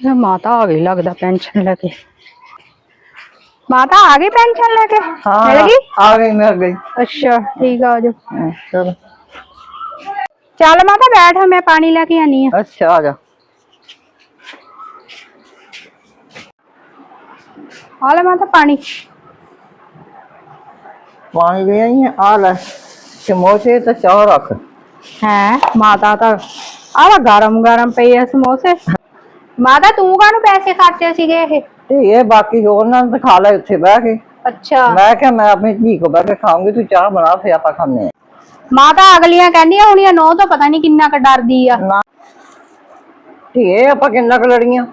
ਇਹ ਮਾਤਾ ਆ ਗਈ ਲੱਗਦਾ ਪੈਨਸ਼ਨ ਲੈ ਕੇ ਮਾਤਾ ਆ ਗਈ ਪੈਨਸ਼ਨ ਲੈ ਕੇ ਮਿਲ ਗਈ ਆ ਗਈ ਮਿਲ ਗਈ ਅੱਛਾ ਠੀਕ ਆ ਆਜੋ ਹਾਂ, ਚਲੋ ਚੱਲ ਮਾਤਾ ਬੈਠ ਮੈਂ ਪਾਣੀ ਲੈ ਕੇ ਆਨੀ ਆ ਅੱਛਾ ਆ ਜਾ ਆ ਲੈ ਮਾਤਾ ਪਾਣੀ ਪਾਣੀ ਵੀ ਆਈ ਹੈ, ਆ ਲੈ ਸਮੋਸੇ ਤੇ ਚਾਹ ਰੱਖ ਹੈ ਮਾਤਾ ਤਾਂ ਆਹ ਗਰਮ ਗਰਮ ਪਈ ਆ ਸਮੋਸੇ ਮਾਤਾ ਤੂੰ ਕਾਹਨੂੰ ਪੈਸੇ ਖਰਚੇ ਸੀਗੇ ਇਹ? ਤੇ ਇਹ ਬਾਕੀ ਹੋਰ ਨਾਲ ਤਾਂ ਖਾ ਲੈ ਉੱਥੇ ਬਹਿ ਕੇ। ਅੱਛਾ। ਮੈਂ ਕਿਹਾ ਮੈਂ ਆਪਣੀ ਧੀ ਕੋ ਬਹਿ ਕੇ ਖਾਉਂਗੀ ਤੂੰ ਚਾਹ ਬਣਾ ਫੇ ਆਪਾਂ ਖਾਂਦੇ ਆ ਮਾਤਾ ਅਗਲੀਆਂ ਕਹਿੰਦੀਆਂ ਹੁਣੀਆਂ ਨੋ ਤੋਂ ਪਤਾ ਨਹੀਂ ਕਿੰਨਾ ਕ ਡਰਦੀ ਆ। ਨਾ। ਧੀਏ ਆਪਾਂ ਕਿੰਨਾ ਕੁ ਲੜੀਆਂ?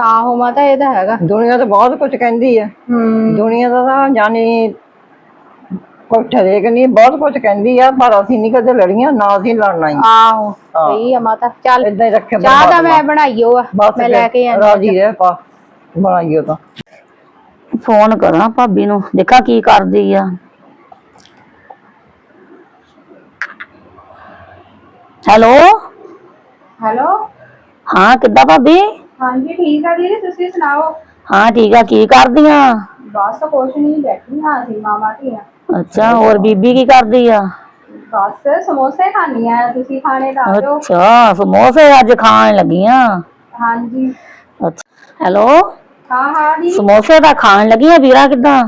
ਆਹੋ ਮਾਤਾ ਇਹ ਤਾਂ ਹੈਗਾ। ਦੁਨੀਆ ਤਾਂ ਬਹੁਤ ਕੁਝ ਕਹਿੰਦੀ ਹੈ ਹੂੰ। ਦੁਨੀਆ ਦਾ ਤਾਂ ਜਾਨੀ ਕੋਈ ਠਰੇਕ ਨਹੀਂ ਬਹੁਤ ਕੁਝ ਕਹਿੰਦੀ ਆ ਪਰ ਅਸੀਂ ਨਹੀਂ ਕਦੇ ਲੜੀਆਂ ਨਾ ਅਸੀਂ ਲੜਨਾ ਹੀ। ਆਹੋ ਸਹੀ ਆ ਮਾਤਾ ਚੱਲ। ਇਦਾਂ ਹੀ ਰੱਖੇ ਚਾਹ ਤਾਂ ਮੈਂ ਬਣਾਈਓ ਆ ਬਸ ਮੈਂ ਲੈ ਕੇ ਆਂਦੀ ਰਾਜੀ ਰਹਿ ਪਾ ਬਣਾਈਓ ਤਾਂ। ਫੋਨ ਕਰਾਂ ਭਾਬੀ ਨੂੰ ਦੇਖਾਂ ਕੀ ਕਰਦੀ ਆ। ਹੈਲੋ? ਹੈਲੋ? ਹਾਂ ਕਿੱਦਾਂ ਭਾਬੀ? ਹਾਂਜੀ ਠੀਕ ਆ ਦੀਦੀ ਤੁਸੀਂ ਸੁਣਾਓ? ਹਾਂ ਠੀਕ ਆ ਕੀ ਕਰਦੀਆਂ? ਬਸ ਕੁਛ ਨਹੀਂ ਬੈਠੀ ਹਾਂ ਅਸੀਂ ਮਾਮਾ ਧੀਆਂ। ਅੱਛਾ ਹੋਰ ਬੀਬੀ ਕੀ ਕਰਦੀ ਆ? ਬਸ ਸਮੋਸੇ ਖਾਣੀਆਂ ਆ ਤੁਸੀਂ ਖਾਣੇ ਤਾਂ ਆ ਜਾਓ ਅੱਛਾ ਸਮੋਸੇ ਅੱਜ ਖਾਣ ਲੱਗੀਆਂ? ਹਾਂਜੀ। ਅੱਛਾ ਹੈਲੋ? ਹਾਂ ਹਾਂ ਦੀ ਸਮੋਸੇ ਤਾਂ ਖਾਣ ਲੱਗੀਆਂ ਵੀਰਾ ਕਿੱਦਾਂ?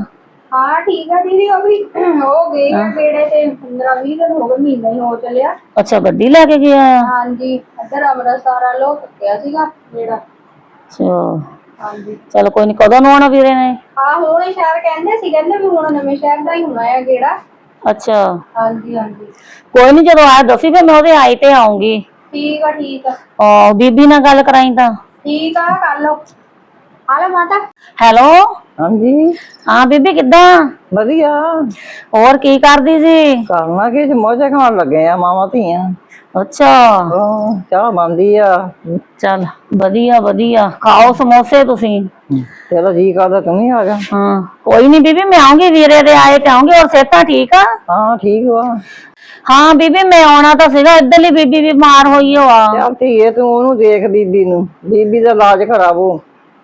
ਹਾਂ ਠੀਕ ਆ ਦੀਦੀ ਉਹ ਵੀ ਹੋ ਗਏ ਆ ਕਿਹੜੇ ਤੇ 15 20 ਦਿਨ ਹੋ ਗਏ ਮਹੀਨਾ ਹੀ ਹੋ ਚੱਲਿਆ। ਅੱਛਾ ਗੱਡੀ ਲੈ ਕੇ ਗਿਆ ਆ? ਹਾਂਜੀ ਇੱਧਰ ਅੰਮ੍ਰਿਤਸਰ ਵਾਲੋ ਟੱਕਿਆ ਸੀਗਾ ਜਿਹੜਾ ਅੱਛਾ। ਹਾਂਜੀ। ਚਲ ਕੋਈ ਨਹੀਂ ਕਦੋਂ ਨੂੰ ਆਉਣਾ ਵੀਰੇ ਨੇ? ਹਾਂ ਹੁਣ ਇਹ ਸ਼ਹਿਰ ਕਹਿੰਦੇ ਸੀ ਕਹਿੰਦੇ ਵੀ ਹੁਣ ਨਵੇਂ ਸ਼ਹਿਰ ਦਾ ਹੀ ਹੋਣਾ ਹੈ ਕਿਹੜਾ ਅੱਛਾ। ਹਾਂਜੀ ਹਾਂਜੀ। ਕੋਈ ਨਹੀਂ ਜਦੋਂ ਆਇਆ ਦੱਸੀ ਫਿਰ ਮੈਂ ਉਹਦੇ ਆਏ ਤੇ ਆਉਂਗੀ। ਠੀਕ ਆ ਠੀਕ ਆ। ਆ ਬੀਬੀ ਨਾਲ ਗੱਲ ਕਰਾਈ ਤਾਂ। ਠੀਕ ਆ ਕਰ ਲਓ। ਹਾਲੋ ਮਾਤਾ। ਹੈਲੋ? ਹਾਂਜੀ। ਹਾਂ ਬੀਬੀ ਕਿੱਦਾਂ? ਵਧੀਆ। ਹੋਰ ਕੀ ਕਰਦੀ ਸੀ? ਕਰਨਾ ਕੀ ਸਮੋਸੇ ਖਾਣ ਲੱਗੇ ਆ ਮਾਵਾਂ ਧੀਆਂ। ਅੱਛਾ। ਉਹ ਚਾਹ ਬਣਦੀ ਆ। ਚੱਲ ਵਧੀਆ ਵਧੀਆ। ਖਾਓ ਸਮੋਸੇ ਤੁਸੀਂ। ਤੇਰਾ ਜੀ ਕਰਦਾ ਤੂੰ ਵੀ ਆ ਜਾ। ਹਾਂ ਕੋਈ ਨਹੀਂ ਬੀਬੀ ਮੈਂ ਆਉਂਗੀ ਵੀਰੇ ਦੇ ਆਏ ਤੇ ਆਉਂਗੀ ਹੋਰ ਸਿਹਤਾਂ ਠੀਕ ਆ? ਹਾਂ ਠੀਕ ਵਾ। ਹਾਂ ਬੀਬੀ ਮੈਂ ਆਉਣਾ ਤਾਂ ਸੀਗਾ ਇੱਧਰਲੀ ਬੀਬੀ ਬਿਮਾਰ ਹੋਈ ਓ ਆ। ਚੱਲ ਧੀਏ ਤੂੰ ਉਹਨੂੰ ਦੇਖ ਬੀਬੀ ਨੂੰ। ਬੀਬੀ ਦਾ ਇਲਾਜ ਖਰਾਬੋ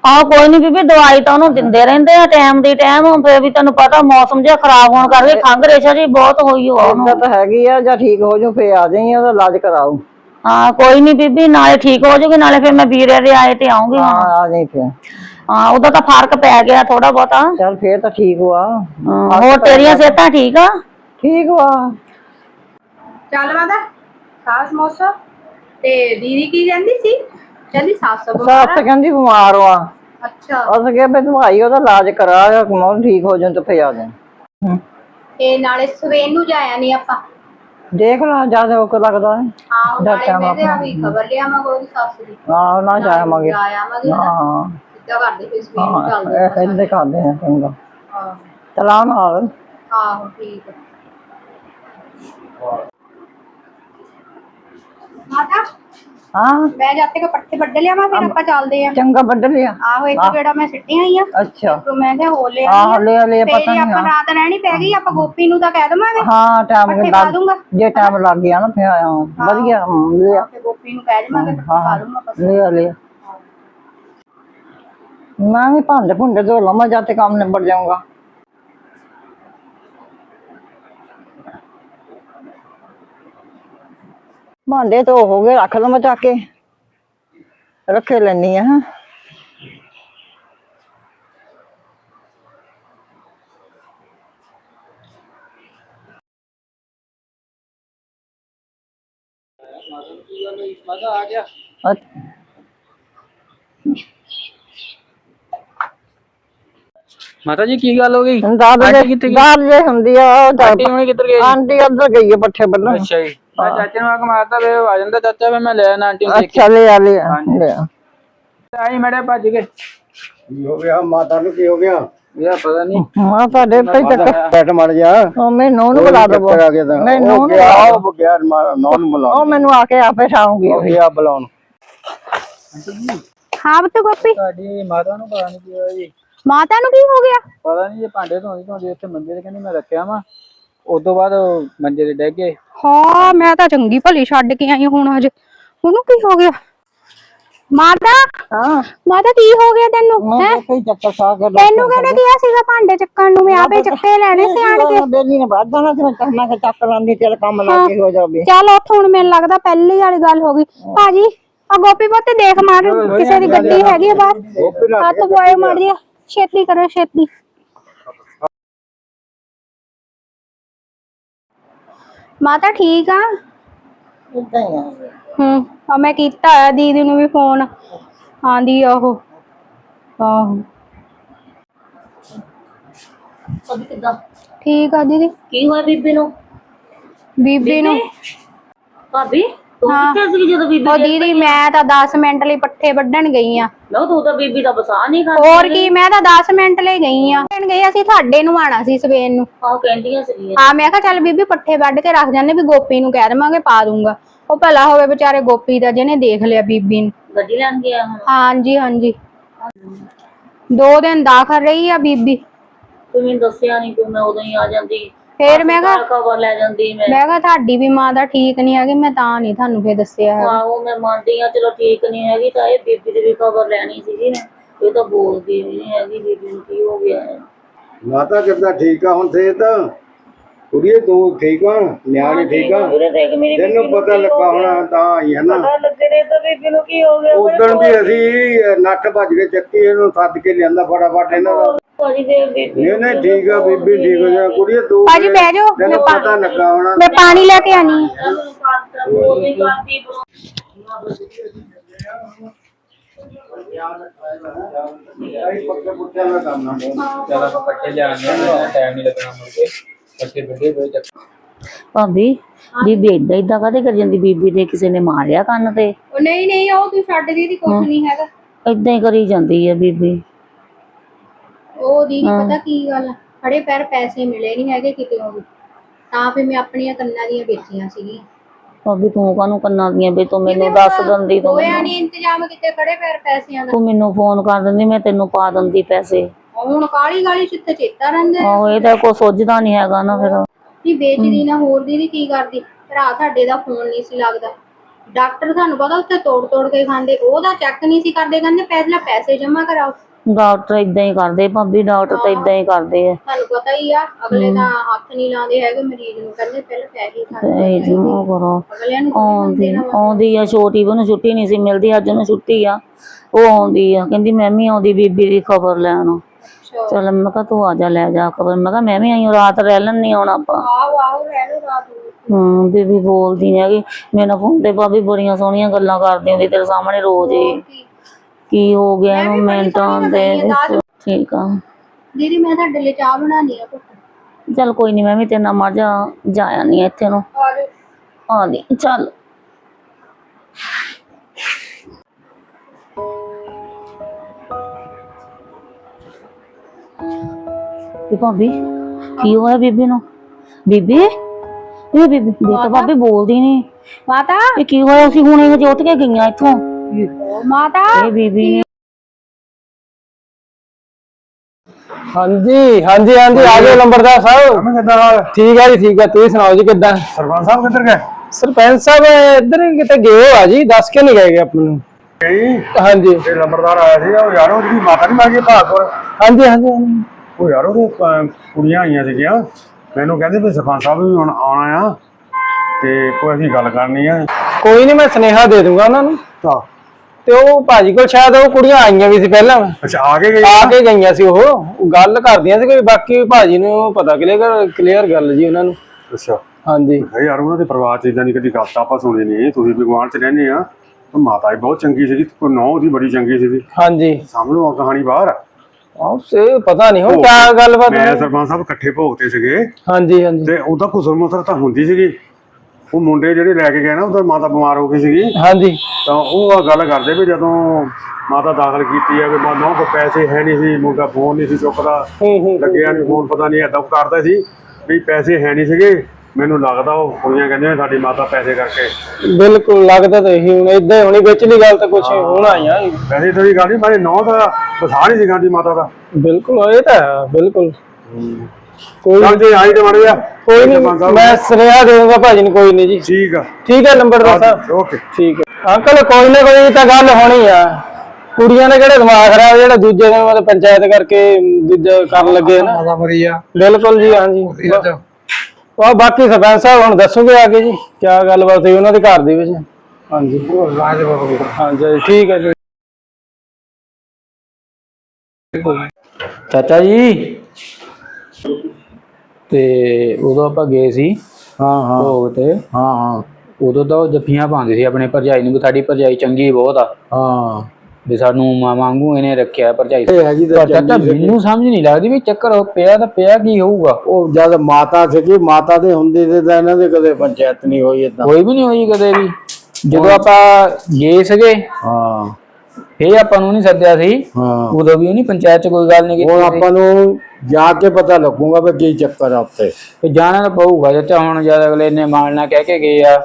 ਆ ਕੋਈ ਨਹੀਂ ਬੀਬੀ ਦਵਾਈ ਤਾਂ ਉਹਨੂੰ ਦਿੰਦੇ ਰਹਿੰਦੇ ਆ ਟਾਈਮ ਦੀ ਟਾਈਮ ਫੇਰ ਵੀ ਤੈਨੂੰ ਪਤਾ ਮੌਸਮ ਜਿਹਾ ਖਰਾਬ ਹੋਣ ਕਰਕੇ ਖੰਘ ਰੇਸ਼ਾ ਜੀ ਬਹੁਤ ਹੋਈ ਓ ਆ ਉਹਨੂੰ। ਤਾਂ ਹੈਗੀ ਆ ਜਾਂ ਠੀਕ ਹੋ ਜੂ ਫੇ ਆ ਜਾਈ ਉਹਦਾ ਇਲਾਜ ਕਰਾਓ ਹਾਂ ਕੋਈ ਨਹੀਂ ਬੀਬੀ ਨਾਲੇ ਠੀਕ ਹੋ ਨਾਲੇ ਫਿਰ ਮੈਂ ਵੀਰੇ ਦੇ ਆਏ ਤੇ ਆਉਂਗੀ ਹਾਂ ਆ ਜਾਈ ਫੇ ਹਾਂ ਉਹਦਾ ਤਾਂ ਫ਼ਰਕ ਪੈ ਗਿਆ ਥੋੜਾ ਬਹੁਤਾ। ਚੱਲ ਫੇਰ ਤਾਂ ਠੀਕ ਵਾ ਹਾਂ, ਹੋਰ ਤੇਰੀਆਂ ਸਿਹਤਾਂ ਠੀਕ ਆ? ਠੀਕ ਵਾ ਚੱਲ ਮਾਤਾ ਖਾ ਸਮੋਸਾ ਤੇ ਦੀਦੀ ਕੀ ਕਹਿੰਦੀ ਸੀ? ਕਹਿੰਦੀ ਸੱਸ ਸੱਸ ਕਹਿੰਦੀ ਬਿਮਾਰ ਵਾ ਅੱਛਾ। ਅਸ ਗਿਆ ਬੇ ਦਵਾਈ ਉਹਦਾ ਇਲਾਜ ਕਰਾ ਮੌਨ ਠੀਕ ਹੋ ਜਾਣ ਤਾਂ ਫੇ ਆ ਜਾ ਤੇ ਨਾਲੇ ਸਵੇਰ ਨੂੰ ਜਾਇਆ ਨਹੀਂ ਆਪਾਂ? ਦੇਖ ਲਾ ਜ਼ਿਆਦਾ ਉਹ ਲੱਗਦਾ ਹੈ ਹਾਂ ਨਾਲੇ ਟਾਈਮ ਮੈਂ ਤੇ ਆ ਵੀ ਖਬਰ ਲਿਆਵਾਂਗੇ ਉਹਦੀ ਸੱਸ ਦੀ। ਹਾਂ ਨਾ ਜਾਵਾਂਗੇ ਆਇਆਵਾਂਗੇ ਹਾਂ। ਕਿੱਦਾਂ ਕਰਦੇ ਫਿਰ ਸਵੇਰ ਨੂੰ ਚੱਲਦੇ ਹਾਂ ਇਹਦੇ ਖਾਦੇ ਆ ਚੰਗਾ ਹਾਂ। ਚਲਾ ਨਾਲ। ਆਹੋ ਠੀਕ ਹੈ ਮਾਤਾ? ਹਾਂ। ਮੈਂ ਜਾਤੇ ਕੋ ਪੱਠੇ ਵੱਢ ਲਿਆਵਾਂ ਫਿਰ ਆਪਾਂ ਚੱਲਦੇ ਆ। ਚੰਗਾ ਵੱਢ ਲਿਆ। ਆਹੋ ਇੱਕ ਗੇੜਾ ਮੈਂ ਸਿੱਟੀਆਂ ਹੀ ਆ। ਅੱਛਾ। ਤੇ ਮੈਂ ਕਿਹਾ ਹੋ ਲਿਆ ਆਹ ਲਿਆ ਲਿਆ ਤੇ ਪਤਾ ਜੇ ਨਹੀਂ ਆਪਾਂ ਰਾਤ ਰਹਿਣੀ ਪੈ ਗਈ ਆਪਾਂ ਗੋਪੀ ਨੂੰ ਤਾਂ ਕਹਿ ਦਵਾਂਗੇ। ਹਾਂ ਟਾਈਮ ਪੱਠੇ ਪਾ ਲੱਗ ਦੂੰਗਾ ਜੇ ਟਾਈਮ ਲੱਗ ਗਿਆ ਨਾ ਫੇ ਆਇਆ ਵਧੀਆ ਹਮ, ਲਿਆ ਤੇ ਗੋਪੀ ਨੂੰ ਕਹਿ ਦਵਾਂਗੇ ਪੱਠੇ ਪਾ ਦੂੰਗਾ ਬਸ ਲਿਆ ਲਿਆ ਮੈਂ ਵੀ ਭਾਂਡੇ ਭੁੰਡੇ ਧੋ ਲਵਾਂ ਜਾਂ ਤੇ ਕੰਮ ਨਿਬੜ ਜਾਊਗਾ। ਭਾਂਡੇ ਧੋ ਹੋ ਗਏ ਰੱਖ ਲਵਾਂ ਚੱਕ ਕੇ। ਰੱਖੇ ਲੈਣੀ ਆ ਹਾਂ। ਮਾਤਾ ਜੀ ਕੀ ਗੱਲ ਹੋ ਗਈ? ਦਾਲ ਜੇ? ਦਾਲ ਜੇ ਹੁੰਦੀ ਆ ਉਹ ਤਾਂ- ਆਂਟੀ ਹੁਣੀ ਕਿੱਧਰ ਗਏ? ਆਂਟੀ ਉੱਧਰ ਗਈ ਆ ਪੱਠੇ ਬੰਨਣ ਅੱਛਾ ਜੀ। ਮੈਂ ਚਾਚੇ ਨੂੰ ਆਖ ਮਾਰਦਾ ਵੇ ਆ ਜਾਂਦਾ ਚਾਚਾ ਵੇ ਮੈਂ ਲੈ ਆਣਾ ਆਂਟੀ ਨੂੰ ਦੇਖ ਅੱਛਾ ਲਿਆ ਲਿਆ ਹਾਂਜੀ। ਲਿਆ ਕੇ ਆਈ ਮੜੇ ਭੱਜ ਗਏ ਕੀ ਹੋ ਗਿਆ? ਮਾਤਾ ਨੂੰ ਕੀ ਹੋ ਗਿਆ? ਇਹ ਪਤਾ ਨਹੀਂ ਮਾਂ ਤੁਹਾਡੇ ਪਈ ਤੱਕ ਬੈਠ ਮੜ ਜਾ। ਉਹ ਮੈਨੂੰ ਨੂੰ ਬੁਲਾ ਦਵੋ। ਆ ਗਿਆ ਤਾਂ। ਨਹੀਂ ਉਹ ਨੂੰ ਗਿਆ ਉਹ ਗਿਆ ਨੌਨ ਨੂੰ ਬੁਲਾ ਉਹ ਮੈਨੂੰ ਆ ਕੇ ਆਪੇ ਠਾਉਂਗੀ ਉਹ ਗਿਆ ਬੁਲਾਉਣ। ਹਾਂ ਬੱਤੇ ਗੋਪੀ। ਸਾਡੀ ਮਾਤਾ ਨੂੰ ਪਤਾ ਨਹੀਂ ਕੀ ਹੋਇਆ ਜੀ। ਮਾਤਾ ਨੂੰ ਕੀ ਹੋ ਗਿਆ? ਪਤਾ ਨਹੀਂ ਜੇ ਭਾਂਡੇ ਧੋਂਦੀ ਧੋਂਦੀ ਇੱਥੇ ਮੰਜੇ ਤੇ ਕਹਿੰਦੀ ਮੈਂ ਰੱਖਿਆ ਵਾ। ਉਸ ਤੋਂ ਬਾਅਦ ਉਹ ਮੰਜੇ ਤੇ ਡਿੱਗ ਗਏ? ਹਾਂ ਮੈਂ ਤਾਂ ਚੰਗੀ ਭਲੀ ਛੱਡ ਕੇ ਆਈ ਹੁਣ ਹਜੇ ਉਹਨੂੰ ਕੀ ਹੋ ਗਿਆ? ਮਾਤਾ? ਹਾਂ। ਮਾਤਾ ਕੀ ਹੋ ਗਿਆ ਤੈਨੂੰ? ਮੈਂ ਹੈ? ਤਾਂ ਕਈ ਚੱਕਰ ਖਾ ਕੇ ਤੈਨੂੰ ਕਿਹਨੇ ਕਿਹਾ ਸੀਗਾ ਭਾਂਡੇ ਚੱਕਣ ਨੂੰ? ਮੈਂ ਆਪੇ ਚੱਕੇ ਲੈਣੇ ਸੀ ਆਣ ਕੇ ਬੇਲੀ ਨੇ ਬਾਦ ਜਾਣਾ ਤੇ ਮੈਂ ਕਰਨਾ ਕਿ ਚੱਕ ਲਾਂਦੀ ਤੇਰੇ ਕੰਮ ਲਾ ਕੇ ਹੋ ਜਾਵੇ। ਚੱਲ ਉੱਥ ਹੁਣ ਮੈਨੂੰ ਲੱਗਦਾ ਪਹਿਲੀ ਵਾਲੀ ਗੱਲ ਹੋ ਗਈ। ਭਾਜੀ ਆ ਗੋਪੀ ਪੁੱਤ ਦੇਖ ਮਾਰ ਕਿਸੇ ਦੀ ਗੱਡੀ ਹੈਗੀ ਆ ਬਾਹਰ। ਹੱਥ ਬੋਏ ਮਾਰ ਦਿਆ ਛੇਤੀ ਕਰੋ ਛੇਤੀ। ਮਾਤਾ ਠੀਕ ਆ? ਇਦਾਂ ਹੀ ਆ। ਹੂੰ ਆ ਮੈਂ ਕੀਤਾ ਆ ਦੀਦੀ ਨੂੰ ਵੀ ਫੋਨ। ਆਂਦੀ ਆ ਉਹ। ਆਹੋ। ਅਭੀ ਕਿੱਦਾਂ? ਠੀਕ ਆ ਦੀਦੀ। ਕੀ ਹੋਇਆ ਬੀਬੀ ਨੂੰ? ਬੀਬੀ ਨੂੰ। ਭਾਬੀ? ਹਾਂ। ਕਿੱਥੇ ਸੀ ਜਦੋਂ ਬੀਬੀ ਉਹ ਦੀਦੀ ਮੈਂ ਤਾਂ 10 ਮਿੰਟ ਲਈ ਪੱਠੇ ਵੱਢਣ ਗਈ ਆ। ਲਓ ਤੂੰ ਤਾਂ ਬੀਬੀ ਦਾ ਬਸਾ ਨਹੀਂ ਖਾਂਦੀ ਹੋਰ ਕੀ ਮੈਂ ਤਾਂ 10 ਮਿੰਟ ਲਈ ਗਈ ਆ। ਕਹਿਣ ਗਈ ਅਸੀਂ ਤੁਹਾਡੇ ਨੂੰ ਆਣਾ ਸੀ ਸਵੇਰ ਨੂੰ। ਆਹ ਕਹਿੰਦੀਆਂ ਸੀਗੀਆਂ। ਹਾਂ ਮੈਂ ਕਿਹਾ ਚੱਲ ਬੀਬੀ ਪੱਠੇ ਵੱਢ ਕੇ ਰੱਖ ਜਾਂਦੇ ਵੀ ਗੋਪੀ ਨੂੰ ਕਹਿ ਦੇਵਾਂਗੇ ਪਾ ਦੂੰਗਾ। ਉਹ ਭਲਾ ਹੋਵੇ ਵਿਚਾਰੇ ਗੋਪੀ ਦਾ ਜਿਹਨੇ ਦੇਖ ਲਿਆ ਬੀਬੀ ਨੂੰ। ਗੱਡੀ ਲੈਣ ਗਿਆ ਹੁਣ? ਹਾਂਜੀ ਹਾਂਜੀ। ਦੋ ਦਿਨ ਦਾਖਲ ਰਹੀ ਆ ਬੀਬੀ। ਤੂੰ ਮੈਨੂੰ ਦੱਸਿਆ ਨਹੀਂ ਤੂੰ ਮੈਂ ਉਦੋਂ ਹੀ ਆ ਜਾਂਦੀ। ਫੇਰ ਮੈਂ ਕਿਹਾ ਖਬਰ ਲੈ ਜਾਂਦੀ ਮੈਂ। ਮੈਂ ਕਿਹਾ ਤੁਹਾਡੀ ਵੀ ਮਾਂ ਦਾ ਠੀਕ ਨਹੀਂ ਹੈਗੀ ਮੈਂ ਤਾਂ ਨਹੀਂ ਤੁਹਾਨੂੰ ਫੇਰ ਦੱਸਿਆ ਹੈ ਆਹੋ ਮੈਂ ਮੰਨਦੀ ਆ ਚਲੋ ਠੀਕ ਨਹੀਂ ਹੈਗੀ ਤਾਂ ਇਹ ਬੀਬੀ ਦੀ ਵੀ ਖਬਰ ਲੈਣੀ ਸੀਗੀ ਨਾ ਇਹ ਤਾਂ ਬੋਲਦੀ ਵੀ ਨਹੀਂ ਹੈਗੀ ਬੀਬੀ ਨੂੰ ਕੀ ਹੋ ਗਿਆ। ਹੈ ਮਾਤਾ ਕਿੱਦਾਂ ਠੀਕ ਆ ਹੁਣ ਸਿਹਤ? ਕੁੜੀਏ ਤੂੰ ਠੀਕ ਆ? ਨਿਆਣੇ ਠੀਕ ਆ? ਵੀਰੇ ਦੇਖ ਮੇਰੀ ਤੈਨੂੰ ਪਤਾ ਲੱਗਾ ਹੋਣਾ ਤਾਂ ਆਈ ਹੈ ਨਾ। ਲੱਗੇ ਨੇ ਤਾਂ ਬੀਬੀ ਨੂੰ ਕੀ ਹੋ ਗਿਆ। ਉਦੋਂ ਵੀ ਅਸੀਂ ਨੱਠ ਭੱਜ ਕੇ ਚੱਕੀ ਇਹਨੂੰ ਸੱਦ ਕੇ ਲਿਆਂਦਾ ਫਟਾਫਟ ਇਹਨਾਂ ਦਾ। ਭਾਜੀ ਦੇ ਬੀਬੀ ਨਹੀਂ ਨਹੀਂ ਠੀਕ ਆ ਬੀਬੀ ਠੀਕ ਹੋ ਜਾ ਕੁੜੀਏ ਤੂੰ ਭਾਜੀ ਬਹਿ ਜਾਓ ਤੈਨੂੰ ਪਤਾ ਲੱਗਾ ਹੋਣਾ। ਮੈਂ ਪਾਣੀ ਲੈ ਕੇ ਆਨੀ। ਆ ਉਹ ਵੀ ਕਰਦੀ ਬਰੋ ਪੱਕੇ ਪੁੱਟਿਆਂ ਦਾ ਕੰਮ ਨਾ ਚਲ ਆਪਾਂ ਪੱਕੇ ਲਿਆਉਂਦੇ ਟਾਈਮ ਨਹੀਂ ਲੱਗਣਾ ਮੁੜ ਕੇ ਪੱਕੇ ਵੱਡੇ ਹੋਏ ਚੱਕ ਭਾਬੀ ਬੀਬੀ ਏਦਾਂ ਏਦਾਂ ਕਾਹਦੇ ਕਰ ਜਾਂਦੀ? ਬੀਬੀ ਦੇ ਕਿਸੇ ਨੇ ਮਾਰਿਆ ਕੰਨ ਤੇ? ਉਹ ਨਹੀਂ ਨਹੀਂ ਉਹ ਤੂੰ ਛੱਡ ਦੀਦੀ ਕੁਝ ਨਹੀਂ ਹੈਗਾ। ਏਦਾਂ ਹੀ ਕਰੀ ਜਾਂਦੀ ਹੈ ਬੀਬੀ। ਉਹ ਦੀਦੀ ਪਤਾ ਕੀ ਗੱਲ ਆ? ਖੜੇ ਪੈਰ ਪੈਸੇ ਮਿਲੇ ਨਹੀਂ ਹੈਗੇ ਕਿਤੇ ਵੀ ਤਾਂ ਫਿਰ ਮੈਂ ਆਪਣੀਆਂ ਕੰਨਾਂ ਦੀਆਂ ਵੇਚੀਆਂ ਸੀਗੀਆਂ। ਭਾਬੀ ਤੂੰ ਕਾਹਨੂੰ ਕੰਨਾਂ ਦੀਆਂ ਵੀ ਤੂੰ ਮੈਨੂੰ ਦੱਸ ਦਿੰਦੀ ਤੂੰ ਹੋਇਆ ਨਹੀਂ ਇੰਤਜ਼ਾਮ ਕਿਤੇ ਖੜੇ ਪੈਰ ਪੈਸਿਆਂ ਦਾ? ਤੂੰ ਮੈਨੂੰ ਫੋਨ ਕਰ ਦਿੰਦੀ ਮੈਂ ਤੈਨੂੰ ਪਾ ਦਿੰਦੀ ਪੈਸੇ। ਹੁਣ ਕਾਲੀ ਕਾਲੀ ਚਿੱਤ ਚੇਤਾ ਰਹਿੰਦਾ ਆਹੋ ਇਹ ਤਾਂ ਕੋਈ ਸੋਚਦਾ ਨਹੀਂ ਹੈਗਾ ਨਾ ਫਿਰ। ਜੀ ਵੇਚਦੀ ਨਾ ਹੋਰ ਦੀਦੀ ਕੀ ਕਰਦੀ? ਭਰਾ ਤੁਹਾਡੇ ਦਾ ਫੋਨ ਨਹੀਂ ਸੀ ਲੱਗਦਾ। ਡਾਕਟਰ ਤੁਹਾਨੂੰ ਪਤਾ ਉੱਥੇ ਤੋੜ ਤੋੜ ਕੇ ਖਾਂਦੇ ਉਹਦਾ ਚੈੱਕ ਨਹੀਂ ਸੀ ਕਰਦੇ ਕਹਿੰਦੇ ਪਹਿਲਾਂ ਪੈਸੇ ਜਮ੍ਹਾਂ ਕਰਾਓ। ਡਾਕਟਰ ਇਦਾਂ ਹੀ ਕਰਦੇ ਭਾਬੀ ਡਾਕਟਰ ਤਾਂ ਇਦਾਂ ਹੀ ਕਰਦੇ ਆ। ਤੁਹਾਨੂੰ ਪਤਾ ਹੀ ਆ ਅਗਲੇ ਤਾਂ ਹੱਥ ਨਹੀਂ ਲਾਉਂਦੇ ਹੈਗੇ ਮਰੀਜ਼ ਨੂੰ ਕਹਿੰਦੇ ਪਹਿਲਾਂ ਪੈਸੇ ਖਾਂਦੇ ਇਹ ਜਮਾ ਕਰੋ। ਆਉਂਦੀ ਆਉਂਦੀ ਆ ਛੋਟੀ ਉਹਨੂੰ ਛੁੱਟੀ ਨਹੀਂ ਸੀ ਮਿਲਦੀ ਅੱਜ ਉਹਨੂੰ ਛੁੱਟੀ ਆ। ਉਹ ਆਉਂਦੀ ਆ ਕਹਿੰਦੀ ਮੈਂ ਵੀ ਆਉਂਦੀ ਬੀਬੀ ਦੀ ਖਬਰ ਲੈਣ। ਚਲ ਮੈਂ ਕਿਹਾ ਤੂੰ ਆ ਜਾ ਲੈ ਜਾ ਖਬਰ। ਮੈਂ ਕਿਹਾ ਮੈਂ ਵੀ ਆਈ ਰਾਤ ਰਹਿ ਲੈਣੀ ਆਉਣਾ ਆਪਾਂ। ਆਓ ਆਓ ਰਹਿ ਲਓ ਰਾਤ ਹੂੰ ਬੀਬੀ ਬੋਲਦੀ ਨਹੀਂ ਹੈਗੀ। ਮੇਰੇ ਫੋਨ ਤੇ ਭਾਬੀ ਬੜੀਆਂ ਸੋਹਣੀਆਂ ਗੱਲਾਂ ਕਰਦੀ ਹੁੰਦੀ ਤੇਰੇ ਸਾਹਮਣੇ ਰੋਜ਼ ਹੀ। ਕੀ? ਕੀ ਹੋ ਗਿਆ ਇਹਨੂੰ ਮਿੰਟਾਂ ਦੇ ਵਿੱਚ ਠੀਕ ਆ ਦੀਦੀ ਮੈਂ ਤੁਹਾਡੇ ਲਈ ਚਾਹ ਬਣਾਉਣੀ ਆ ਪੁੱਤ ਚੱਲ ਕੋਈ ਨਹੀਂ ਮੈਂ ਵੀ ਤੇਰੇ ਨਾਲ ਮਰ ਜਾ ਜਾਇਆ ਨਹੀਂ ਇੱਥੇ ਨੂੰ ਆ ਜਾਓ। ਆ ਦੀ ਚੱਲ ਇਹ ਭਾਬੀ ਕੀ ਹੋਇਆ ਬੀਬੀ ਨੂੰ ਬੀਬੀ ਇਹ ਬੀਬੀ ਇਹ ਤਾਂ ਭਾਬੀ ਬੋਲਦੀ ਨਹੀਂ ਮਾਤਾ ਇਹ ਕੀ ਹੋਇਆ ਸੀ ਹੁਣੇ ਹਜੇ ਉੱਠ ਕੇ ਗਈਆਂ ਇੱਥੋਂ ਮਾਤਾ ਇਹ ਬੀਬੀ ਨੇ ਹਾਂਜੀ ਹਾਂਜੀ ਹਾਂਜੀ ਆ ਜਾਓ ਲੰਬਰਦਾਰ ਸਾਹਿਬ। ਮੈਂ ਕਿੱਦਾਂ ਹਾਲ? ਠੀਕ ਹੈ ਜੀ ਠੀਕ ਹੈ ਤੁਸੀਂ ਸੁਣਾਓ ਜੀ ਕਿੱਦਾਂ? ਸਰਪੰਚ ਸਾਹਿਬ ਕਿੱਧਰ ਗਏ? ਸਰਪੰਚ ਸਾਹਿਬ ਇੱਧਰ ਕਿਤੇ ਗਏ ਹੋ ਆ ਜੀ ਦੱਸ ਕੇ ਨਹੀਂ ਗਏ ਆਪਾਂ ਨੂੰ ਹਾਂਜੀ। ਇਹ ਲੰਬਰਦਾਰ ਆਇਆ ਸੀ ਉਹ ਯਾਰ ਉਹਦੀ ਮਾਤਾ ਨਹੀਂ ਮਾਗੀ ਭਾਗਪੁਰ ਹਾਂਜੀ ਹਾਂਜੀ ਹਾਂਜੀ। ਉਹ ਯਾਰ ਉਹਦੇ ਅਹ, ਕੁੜੀਆਂ ਆਈਆਂ ਸੀਗੀਆਂ। ਮੈਨੂੰ ਕਹਿੰਦੇ ਵੀ ਸਰਪੰਚ ਸਾਹਿਬ ਵੀ ਹੁਣ ਆਉਣਾ ਆ ਤੇ ਕੋਈ ਅਸੀਂ ਗੱਲ ਕਰਨੀ ਆ। ਕੋਈ ਨਹੀਂ ਮੈਂ ਸੁਨੇਹਾ ਦੇ ਦੂੰਗਾ ਉਹਨਾਂ ਨੂੰ। ਤਾਂ ਤੇ ਉਹ ਭਾਜੀ ਕੋਲ ਸ਼ਾਇਦ ਉਹ ਕੁੜੀਆਂ ਆਈਆਂ ਵੀ ਸੀ ਪਹਿਲਾਂ। ਅੱਛਾ ਆ ਕੇ ਗਈ ਆ ਕੇ ਗਈਆਂ ਸੀ ਉਹ। ਗੱਲ ਕਰਦੀਆਂ ਸੀ ਕੋਈ ਬਾਕੀ ਭਾਜੀ ਨੂੰ ਪਤਾ ਕਲੀਅਰ ਕਲੀਅਰ ਗੱਲ ਜੀ ਉਹਨਾਂ ਨੂੰ। ਅੱਛਾ। ਹਾਂਜੀ। ਹੈ ਯਾਰ ਉਹਨਾਂ ਦੇ ਪਰਿਵਾਰ ਚ ਇਦਾਂ ਦੀ ਕਦੀ ਗੱਲ ਤਾਂ ਆਪਾਂ ਸੁਣੀ ਨਹੀਂ। ਤੁਸੀਂ ਵੀ ਗੁਆਂਢ ਚ ਰਹਿੰਦੇ ਆ ਮਾਤਾ ਵੀ ਬਹੁਤ ਚੰਗੀ ਸੀਗੀ ਕੋਈ ਨੌ ਉਹਦੀ ਬੜੀ ਚੰਗੀ ਸੀਗੀ। ਹਾਂਜੀ। ਸਾਹਮਣੇ ਆ ਕਹਾਣੀ ਬਾਹਰ ਆ। ਆਹ ਸੇ ਪਤਾ ਨਹੀਂ ਹੁਣ ਕਿਆ ਗੱਲਬਾਤ ਮੈਂ। ਸਰਪੰਚ ਸਾਹਿਬ ਇਕੱਠੇ ਭੋਗਤੇ ਸੀਗੇ। ਹਾਂਜੀ ਹਾਂਜੀ। ਤੇ ਉਹਦਾ ਕੁਸਰ ਮੁਸਰ ਤਾਂ ਹੁੰਦੀ ਸੀਗੀ। ਉਹ ਮੁੰਡੇ ਜਿਹੜੇ ਲੈ ਕੇ ਗਏ ਨਾ ਉਹਦਾ ਮਾਤਾ ਬਿਮਾਰ ਹੋ ਗਈ ਸੀਗੀ। ਹਾਂਜੀ। ਤਾਂ ਉਹ ਆ ਗੱਲ ਕਰਦੇ ਵੀ ਜਦੋਂ ਮਾਤਾ ਦਾਖਲ ਕੀਤੀ ਆ ਵੀ ਮਾਨੋ ਕੋ ਪੈਸੇ ਹੈ ਨਹੀਂ ਸੀ ਮੁੰਡਾ ਫੋਨ ਨਹੀਂ ਸੀ ਚੁੱਕਦਾ। ਹੂੰ ਹੂੰ ਲੱਗਿਆ ਨਹੀਂ ਫੋਨ ਪਤਾ ਨਹੀਂ ਏਦਾਂ ਕਰਦਾ ਸੀ ਵੀ ਪੈਸੇ ਹੈ ਨਹੀਂ ਸੀਗੇ। ਮੈਨੂੰ ਲੱਗਦਾ ਉਹ ਕੁੜੀਆਂ ਕਹਿੰਦੀਆਂ ਸਾਡੀ ਮਾਤਾ ਪੈਸੇ ਕਰਕੇ। ਬਿਲਕੁਲ ਲੱਗਦਾ ਤਾਂ ਇਹੀ ਹੁਣ ਇਦਾਂ ਹੀ ਹੋਣੀ ਵਿਚਲੀ ਗੱਲ ਤਾਂ ਕੁਛ ਹੋਣਾ ਆਈਆਂ ਪੈਸੇ ਤਾਂ ਦੀ ਗੱਲ ਨਹੀਂ ਮੈਂ ਨੌ ਦਾ ਬਸਾ ਨਹੀਂ ਸੀ ਗਾਂਦੀ ਮਾਤਾ ਦਾ। ਬਿਲਕੁਲ ਇਹ ਤਾਂ ਹੈ, ਬਿਲਕੁਲ। ਕੋਈ ਚੱਲ ਜੇ ਆਈ ਤੇ ਮੜ ਜਾ। ਕੋਈ ਨਹੀਂ ਮੈਂ ਸੁਨੇਹਾ ਦੇਵਾਂਗਾ ਭਾਜੀ ਨੂੰ ਕੋਈ ਨਹੀਂ ਜੀ। ਠੀਕ ਆ। ਠੀਕ ਹੈ ਨੰਬਰਦਾਰ ਸਾਹਿਬ ਓਕੇ। ਠੀਕ ਹੈ ਅੰਕਲ ਕੋਈ ਨਾ ਕੋਈ ਤਾਂ ਗੱਲ ਹੋਣੀ ਆ। ਕੁੜੀਆਂ ਨੇ ਕਿਹੜਾ ਦਿਮਾਗ ਖਰਾਬ ਜਿਹੜਾ ਦੂਜੇ ਦਿਨ ਮਤਲਬ ਪੰਚਾਇਤ ਕਰਕੇ ਦੂਜਾ ਕਰਨ ਲੱਗੇ ਨਾ। ਆਦਾ ਮਰੀ ਆ। ਬਿਲਕੁਲ ਜੀ ਹਾਂਜੀ। ਉਹ ਬਾਕੀ ਸਰਪੰਚ ਸਾਹਿਬ ਹੁਣ ਦੱਸੋਗੇ ਆ ਕੇ ਜੀ ਕੀ ਗੱਲਬਾਤ ਹੋਈ ਉਹਨਾਂ ਦੇ ਘਰ ਦੇ ਵਿੱਚ। ਹਾਂਜੀ। ਰਾਜ ਬਾਬਾ ਹਾਂਜੀ ਠੀਕ ਹੈ ਜੀ ਚਾਚਾ ਜੀ। ਤੇ ਉਦੋਂ ਆਪਾਂ ਗਏ ਸੀ ਹਾਂ ਹਾਂ। ਭੋਗ ਤੇ। ਹਾਂ ਹਾਂ। ਉਦੋਂ ਤਾਂ ਉਹ ਜੱਫੀਆਂ ਪਾਉਂਦੇ ਸੀ ਆਪਣੇ ਭਰਜਾਈ ਨੂੰ ਸਾਡੀ ਭਰਜਾਈ ਚੰਗੀ ਬਹੁਤ ਆ। ਹਾਂ। ਵੀ ਸਾਨੂੰ ਮਾਂ ਵਾਂਗੂ ਇਹਨੇ ਰੱਖਿਆ ਭਰਜਾਈ। ਇਹ ਹੈਗੀ ਤਾਂ ਪਰ ਚਾਚਾ ਚੰਗੀ। ਮੈਨੂੰ ਸਮਝ ਨਹੀਂ ਲੱਗਦੀ ਵੀ ਚੱਕਰ ਉਹ ਪਿਆ ਤਾਂ ਪਿਆ ਕੀ ਹੋਊਗਾ। ਉਹ ਜਦ ਮਾਤਾ ਸੀਗੀ ਮਾਤਾ ਦੇ ਹੁੰਦੇ ਤੇ ਤਾਂ ਇਹਨਾਂ ਦੇ ਕਦੇ ਪੰਚਾਇਤ ਨਹੀਂ ਹੋਈ ਏਦਾਂ। ਕੋਈ ਵੀ ਨਹੀਂ ਹੋਈ ਕਦੇ ਵੀ। ਜਦੋਂ ਆਪਾਂ ਗਏ ਸੀਗੇ ਹਾਂ। ਫੇਰ ਆਪਾਂ ਨੂੰ ਨਹੀਂ ਸੱਦਿਆ ਸੀ। ਹਾਂ। ਉਦੋਂ ਵੀ ਉਹਨੇ ਪੰਚਾਇਤ ਚ ਕੋਈ ਗੱਲ ਨਹੀਂ ਹੁਣ ਕੀਤੀ ਆਪਾਂ ਨੂੰ ਜਾ ਕੇ ਪਤਾ ਲੱਗੂਗਾ ਵੀ ਕੀ ਚੱਕਰ ਆ ਉੱਤੇ ਤੇ ਜਾਣਾ ਤਾਂ ਪਊਗਾ ਚਾਚਾ ਹੁਣ ਜਦ ਅਗਲੇ ਨੇ ਮਾਲਣਾ ਕਹਿ ਕੇ ਗਏ ਆ।